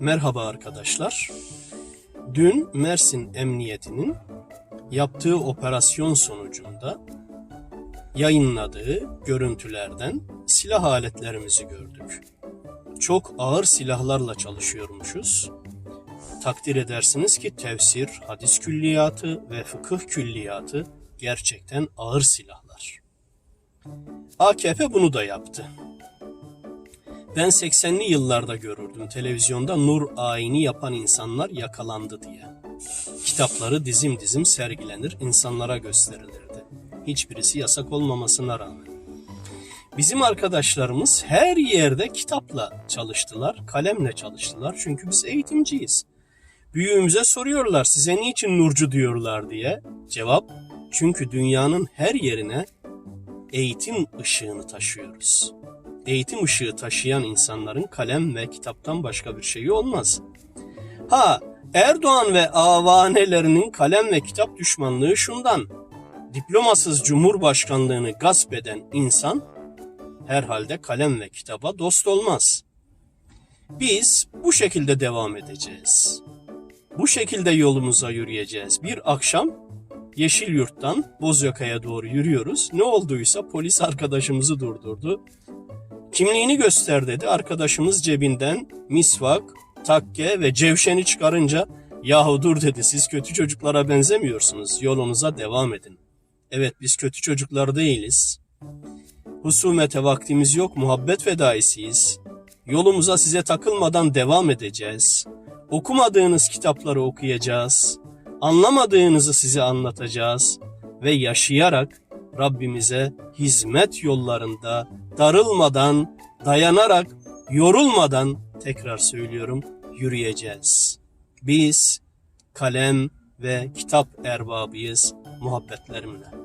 Merhaba arkadaşlar. Dün Mersin Emniyeti'nin yaptığı operasyon sonucunda yayınladığı görüntülerden silah aletlerimizi gördük. Çok ağır silahlarla çalışıyormuşuz. Takdir edersiniz ki tefsir, hadis külliyatı ve fıkıh külliyatı gerçekten ağır silahlar. AKP bunu da yaptı. Ben 80'li yıllarda görürdüm televizyonda nur ayini yapan insanlar yakalandı diye. Kitapları dizim dizim sergilenir, insanlara gösterilirdi. Hiçbirisi yasak olmamasına rağmen. Bizim arkadaşlarımız her yerde kitapla çalıştılar, kalemle çalıştılar. Çünkü biz eğitimciyiz. Büyüğümüze soruyorlar size niçin nurcu diyorlar diye. Cevap çünkü dünyanın her yerine eğitim ışığını taşıyoruz eğitim ışığı taşıyan insanların kalem ve kitaptan başka bir şeyi olmaz. Ha, Erdoğan ve avanelerinin kalem ve kitap düşmanlığı şundan. Diplomasız cumhurbaşkanlığını gasp eden insan herhalde kalem ve kitaba dost olmaz. Biz bu şekilde devam edeceğiz. Bu şekilde yolumuza yürüyeceğiz. Bir akşam Yeşilyurt'tan Bozyaka'ya doğru yürüyoruz. Ne olduysa polis arkadaşımızı durdurdu. Kimliğini göster dedi. Arkadaşımız cebinden misvak, takke ve cevşeni çıkarınca yahu dur dedi siz kötü çocuklara benzemiyorsunuz. Yolunuza devam edin. Evet biz kötü çocuklar değiliz. Husumete vaktimiz yok muhabbet fedaisiyiz. Yolumuza size takılmadan devam edeceğiz. Okumadığınız kitapları okuyacağız. Anlamadığınızı size anlatacağız ve yaşayarak Rabbimize hizmet yollarında darılmadan, dayanarak, yorulmadan tekrar söylüyorum yürüyeceğiz. Biz kalem ve kitap erbabıyız muhabbetlerimle.